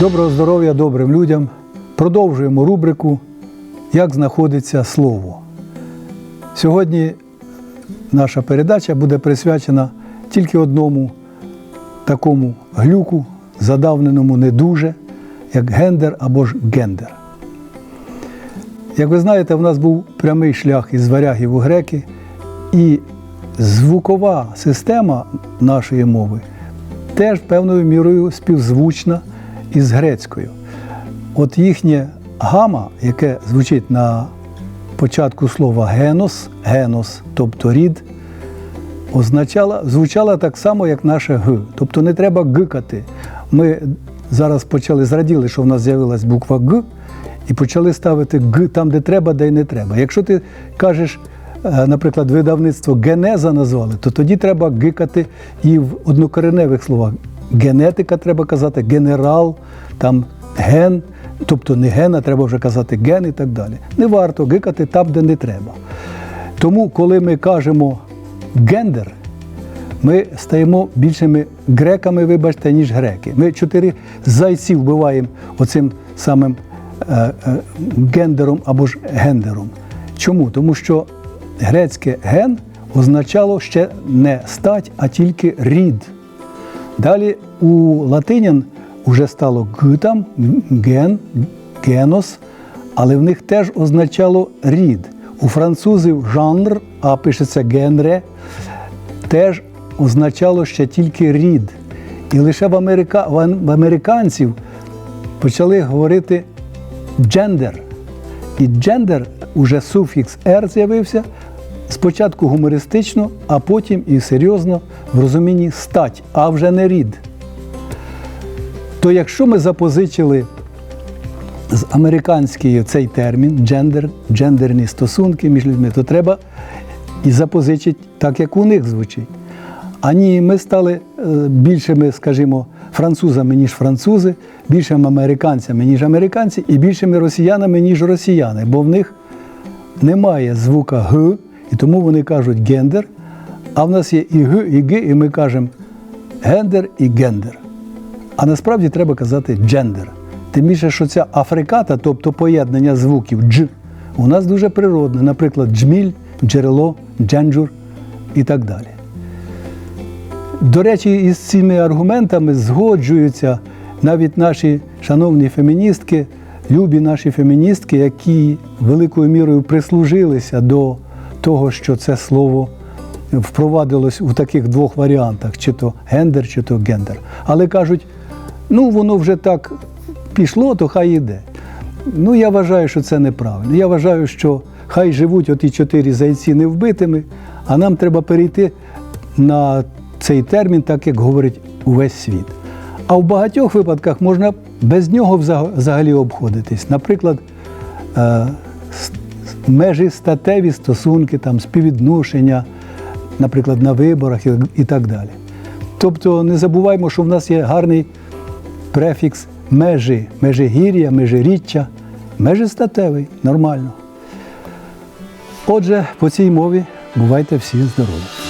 Доброго здоров'я добрим людям. Продовжуємо рубрику Як знаходиться слово. Сьогодні наша передача буде присвячена тільки одному такому глюку, задавненому не дуже, як гендер або ж гендер. Як ви знаєте, в нас був прямий шлях із варягів у греки, і звукова система нашої мови теж певною мірою співзвучна із грецькою. От їхнє гама, яке звучить на початку слова генос, генос, тобто рід, означала, звучала так само, як наше г. Тобто не треба гикати. Ми зараз почали зраділи, що в нас з'явилась буква Г, і почали ставити Г там, де треба, де й не треба. Якщо ти кажеш, е, наприклад, видавництво генеза назвали, то тоді треба гикати і в однокореневих словах. Генетика треба казати, генерал, там ген, тобто не ген, а треба вже казати ген і так далі. Не варто гикати там, де не треба. Тому, коли ми кажемо гендер, ми стаємо більшими греками, вибачте, ніж греки. Ми чотири зайці вбиваємо оцим самим е, е, гендером або ж гендером. Чому? Тому що грецьке ген означало ще не стать, а тільки рід. Далі у латинян вже стало гитам, ген, генос, але в них теж означало рід. У французів жанр, а пишеться генре, теж означало ще тільки рід. І лише в, америка... в американців почали говорити джендер. І джендер, уже суфікс «ер» з'явився спочатку гумористично, а потім і серйозно в розумінні стать, а вже не рід. То якщо ми запозичили з американської цей термін джендер, джендерні стосунки між людьми, то треба і запозичити так, як у них звучить. А ні, ми стали е, більшими, скажімо, французами, ніж французи, більшими американцями, ніж американці, і більшими росіянами, ніж росіяни, бо в них немає звука Г, і тому вони кажуть гендер, а в нас є і Г, і Г, і ми кажемо гендер і гендер. А насправді треба казати джендер. Тим більше, що ця африката, тобто поєднання звуків дж, у нас дуже природне, наприклад, джміль, джерело, дженджур і так далі. До речі, із цими аргументами згоджуються навіть наші шановні феміністки, любі наші феміністки, які великою мірою прислужилися до того, що це слово впровадилось у таких двох варіантах: чи то гендер, чи то гендер. Але кажуть, ну воно вже так пішло, то хай іде. Ну, я вважаю, що це неправильно. Я вважаю, що хай живуть оті чотири зайці невбитими, а нам треба перейти на цей термін, так як говорить увесь світ. А в багатьох випадках можна без нього взагалі обходитись. Наприклад, е, межі статеві стосунки, там, співвідношення, наприклад, на виборах і, так далі. Тобто не забуваймо, що в нас є гарний префікс межі, межигір'я, межиріччя, межистатевий, нормально. Отже, по цій мові бувайте всі здорові.